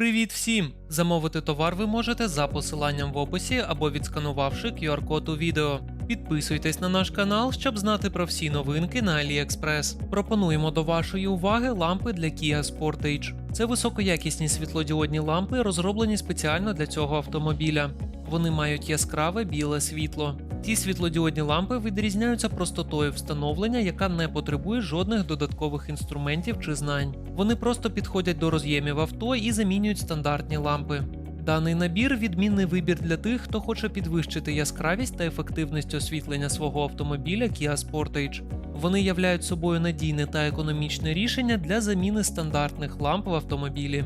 Привіт всім! Замовити товар ви можете за посиланням в описі або відсканувавши QR-код у відео. Підписуйтесь на наш канал, щоб знати про всі новинки на AliExpress. Пропонуємо до вашої уваги лампи для Kia Sportage. Це високоякісні світлодіодні лампи, розроблені спеціально для цього автомобіля. Вони мають яскраве біле світло. Ці світлодіодні лампи відрізняються простотою встановлення, яка не потребує жодних додаткових інструментів чи знань. Вони просто підходять до роз'ємів авто і замінюють стандартні лампи. Даний набір відмінний вибір для тих, хто хоче підвищити яскравість та ефективність освітлення свого автомобіля Kia Sportage. Вони являють собою надійне та економічне рішення для заміни стандартних ламп в автомобілі.